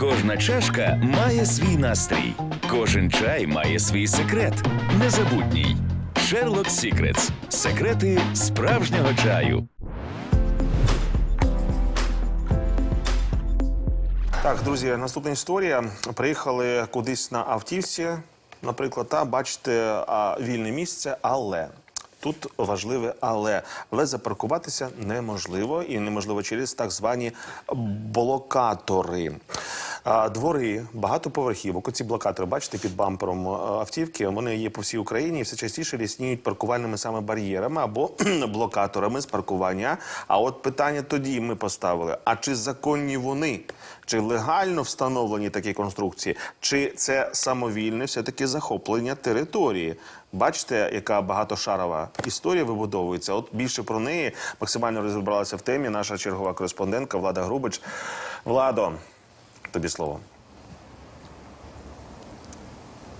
Кожна чашка має свій настрій, кожен чай має свій секрет. Незабутній. Sherlock Secrets. Секрети справжнього чаю. Так, друзі, наступна історія. Приїхали кудись на автівці, наприклад, та бачите а, вільне місце, але. Тут важливе але. Але запаркуватися неможливо і неможливо через так звані блокатори. Двори, багатоповерхівок. Оці блокатори, бачите, під бампером автівки. Вони є по всій Україні і все частіше рісніють паркувальними саме бар'єрами або блокаторами з паркування. А от питання тоді ми поставили: а чи законні вони? Чи легально встановлені такі конструкції, чи це самовільне все-таки захоплення території? Бачите, яка багатошарова історія вибудовується. От більше про неї максимально розібралася в темі наша чергова кореспондентка Влада Грубич. Владо, тобі слово.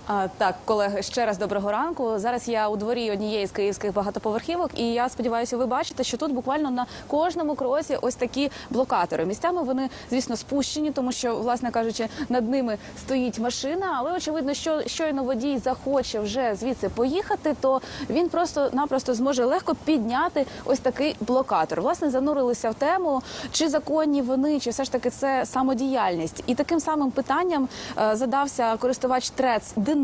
А, так, колеги, ще раз доброго ранку. Зараз я у дворі однієї з київських багатоповерхівок, і я сподіваюся, ви бачите, що тут буквально на кожному кроці ось такі блокатори. Місцями вони, звісно, спущені, тому що, власне кажучи, над ними стоїть машина. Але очевидно, що щойно водій захоче вже звідси поїхати, то він просто-напросто зможе легко підняти ось такий блокатор. Власне, занурилися в тему, чи законні вони, чи все ж таки це самодіяльність. І таким самим питанням е, задався користувач Трец Денис.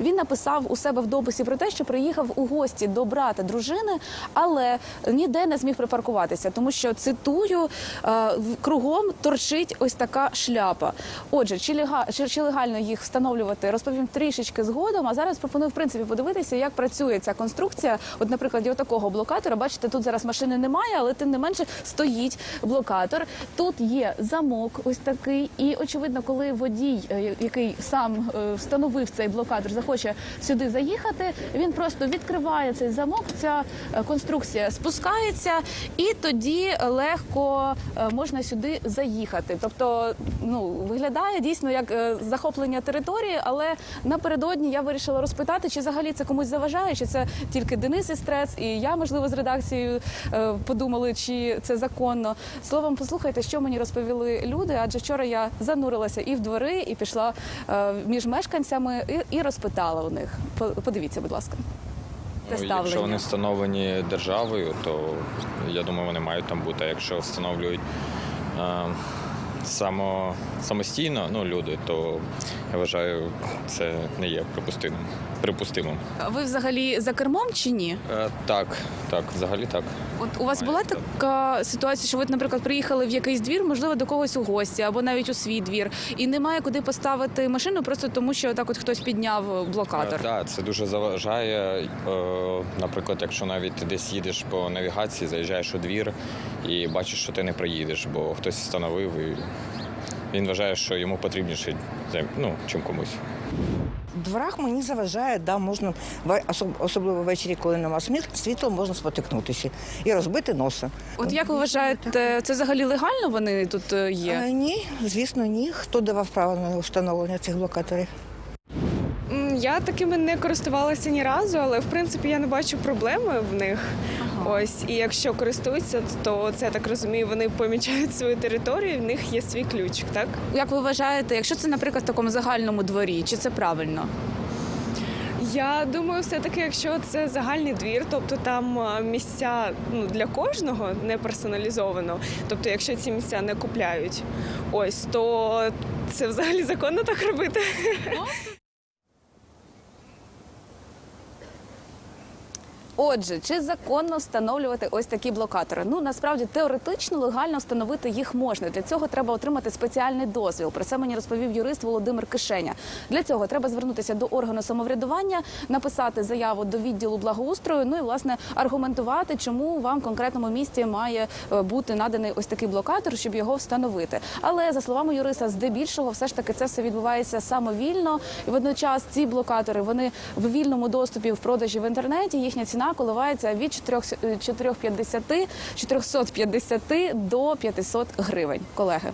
Він написав у себе в дописі про те, що приїхав у гості до брата дружини, але ніде не зміг припаркуватися, тому що цитую е, кругом торчить ось така шляпа. Отже, чи лега- чи, чи легально їх встановлювати, розповім трішечки згодом. А зараз пропоную в принципі подивитися, як працює ця конструкція. От, наприклад, такого блокатора. Бачите, тут зараз машини немає, але тим не менше стоїть блокатор. Тут є замок, ось такий. І очевидно, коли водій, е, який сам е, встановив цей блокатор, захоче сюди заїхати, він просто відкриває цей замок. Ця е, конструкція спускається, і тоді легко е, можна сюди заїхати. Тобто, ну виглядає дійсно як е, захоплення території, але напередодні я вирішила розпитати, чи взагалі це комусь заважає, чи це тільки Денис із Трец, і я, можливо, з редакцією подумали, чи це законно. Словом, послухайте, що мені розповіли люди, адже вчора я занурилася і в двори, і пішла між мешканцями і, і розпитала у них. Подивіться, будь ласка. Ну, якщо вони встановлені державою, то я думаю, вони мають там бути. А якщо встановлюють е, само, самостійно ну, люди, то я вважаю, це не є припустимим. припустимим. А Ви взагалі за кермом чи ні? Е, так, так, взагалі так. От у вас була така ситуація, що ви, наприклад, приїхали в якийсь двір, можливо, до когось у гості або навіть у свій двір, і немає куди поставити машину, просто тому що так от хтось підняв блокатор. Е, Так, це дуже заважає. Е, Наприклад, якщо навіть ти десь їдеш по навігації, заїжджаєш у двір і бачиш, що ти не приїдеш, бо хтось встановив і він вважає, що йому потрібніше ну, чим комусь. Дворах мені заважає, да, можна особливо ввечері, коли нема світла, можна спотикнутися і розбити носа. От як ви вважаєте, це взагалі легально вони тут е, є? А, ні, звісно, ні. Хто давав право на встановлення цих блокаторів? Я такими не користувалася ні разу, але в принципі я не бачу проблеми в них. Ось, і якщо користуються, то це я так розумію, вони помічають свою територію, в них є свій ключик, так? Як ви вважаєте, якщо це, наприклад, в такому загальному дворі, чи це правильно? Я думаю, все-таки, якщо це загальний двір, тобто там місця ну, для кожного не персоналізовано. Тобто, якщо ці місця не купляють, ось то це взагалі законно так робити. Отже, чи законно встановлювати ось такі блокатори? Ну насправді теоретично легально встановити їх можна. Для цього треба отримати спеціальний дозвіл. Про це мені розповів юрист Володимир Кишеня. Для цього треба звернутися до органу самоврядування, написати заяву до відділу благоустрою. Ну і власне аргументувати, чому вам в конкретному місці має е, бути наданий ось такий блокатор, щоб його встановити. Але за словами юриста, здебільшого, все ж таки це все відбувається самовільно, і водночас ці блокатори вони в вільному доступі в продажі в інтернеті. Їхня ціна коливається від 4 450 450 до 500 гривень. Колеги.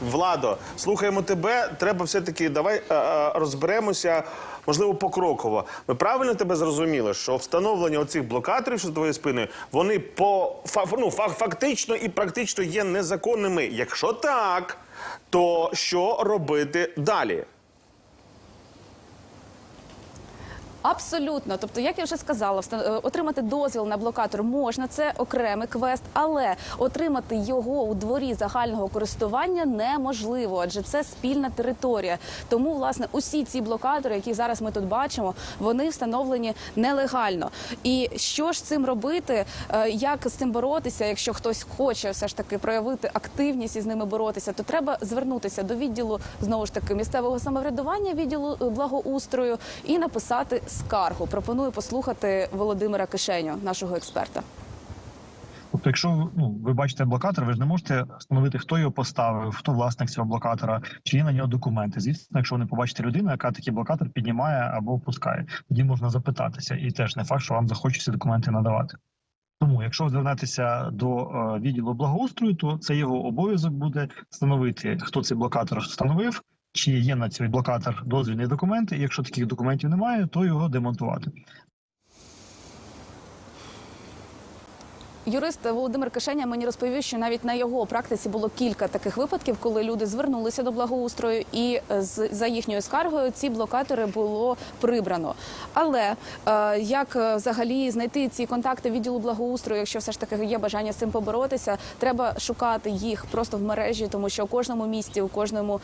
Владо, слухаємо тебе. Треба все-таки давай е, е, розберемося, можливо, покроково. Ми правильно тебе зрозуміли, що встановлення оцих блокаторів, що за твоєю спиною, вони по ну, фактично і практично є незаконними. Якщо так, то що робити далі? Абсолютно, тобто, як я вже сказала, е, отримати дозвіл на блокатор можна, це окремий квест, але отримати його у дворі загального користування неможливо, адже це спільна територія. Тому, власне, усі ці блокатори, які зараз ми тут бачимо, вони встановлені нелегально. І що ж цим робити? Е, Як з цим боротися? Якщо хтось хоче все ж таки проявити активність і з ними боротися, то треба звернутися до відділу знову ж таки місцевого самоврядування, відділу е, благоустрою і написати скаргу. Пропоную послухати Володимира Кишеню, нашого експерта. Тобто, якщо ну ви бачите блокатор, ви ж не можете встановити, хто його поставив, хто власник цього блокатора, чи є на нього документи. Звісно, якщо ви не побачите людину, яка такий блокатор піднімає або опускає, тоді можна запитатися, і теж не факт, що вам захочеться документи надавати. Тому, якщо звернетеся до е, відділу благоустрою, то це його обов'язок буде встановити, хто цей блокатор встановив, чи є на цей блокатор дозвільні документи. Якщо таких документів немає, то його демонтувати. Юрист Володимир Кишеня мені розповів, що навіть на його практиці було кілька таких випадків, коли люди звернулися до благоустрою, і е, за їхньою скаргою ці блокатори було прибрано. Але е, як е, взагалі знайти ці контакти відділу благоустрою, якщо все ж таки є бажання з цим поборотися, треба шукати їх просто в мережі, тому що у кожному місті, у кожному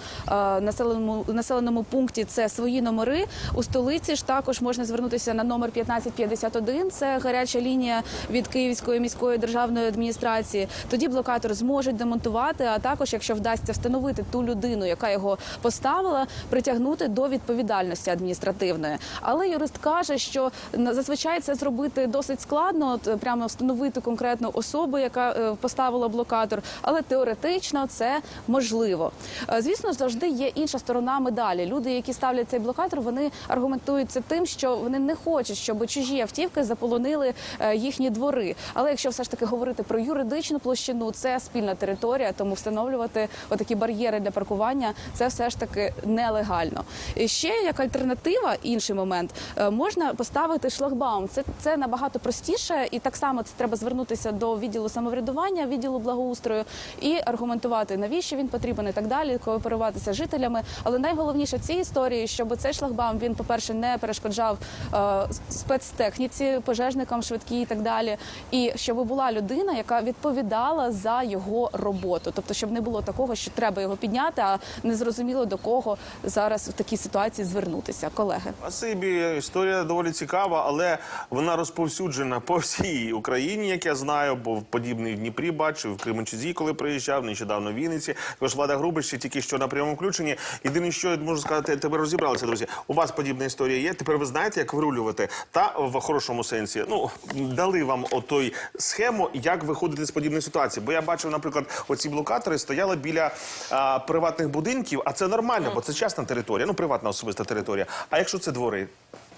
населеному населеному пункті це свої номери. У столиці ж також можна звернутися на номер 1551, Це гаряча лінія від Київської міської державної адміністрації. Тоді блокатор зможуть демонтувати. А також, якщо вдасться встановити ту людину, яка його поставила, притягнути до відповідальності адміністративної. Але юрист каже, що зазвичай це зробити досить складно, от, е, прямо встановити конкретну особу, яка е, поставила блокатор. Але теоретично це можливо. Е, Звісно, завжди є інша сторона медалі. Люди, які ставлять цей блокатор, вони аргументують це тим, що вони не хочуть, щоб чужі автівки заполонили їхні двори. Але якщо все ж таки говорити про юридичну площину, це спільна територія, тому встановлювати отакі бар'єри для паркування це все ж таки нелегально. І ще як альтернатива, інший момент, е, можна поставити шлагбаум. Це, це набагато простіше, і так само це треба звернутися до відділу самоврядування, відділу благоустрою і аргументувати, навіщо він потрібен і так далі, кооперуватися з жителями. Але найголовніше в цій історії, щоб цей шлагбаум він, по-перше, не перешкоджав е, спецтехніці, пожежникам, швидкі і так далі. І щоб була людина, яка відповідала за його роботу. Тобто, щоб не було такого, що треба його підняти, а не зрозуміло до кого зараз в такій ситуації звернутися. Колеги. Спасибі, історія доволі цікава, але вона розповсюджена по всій Україні, як я знаю, бо подібний в Дніпрі бачив, в Кременчузі, коли приїжджав, нещодавно в Вінниці. Також влада Грубич ще тільки що на прямому включенні. Єдине, що я можу сказати, тепер розібралися, друзі. У вас подібна історія є. Тепер ви знаєте, як вирулювати. Та в хорошому сенсі, ну дали вам отой схему, як виходити з подібної ситуації. Бо я бачив, наприклад, оці блокатори стояли біля а, приватних будинків, а це нормально, бо це частна територія, ну приватна особиста територія. А якщо це двори?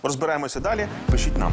Розбираємося далі. Пишіть нам.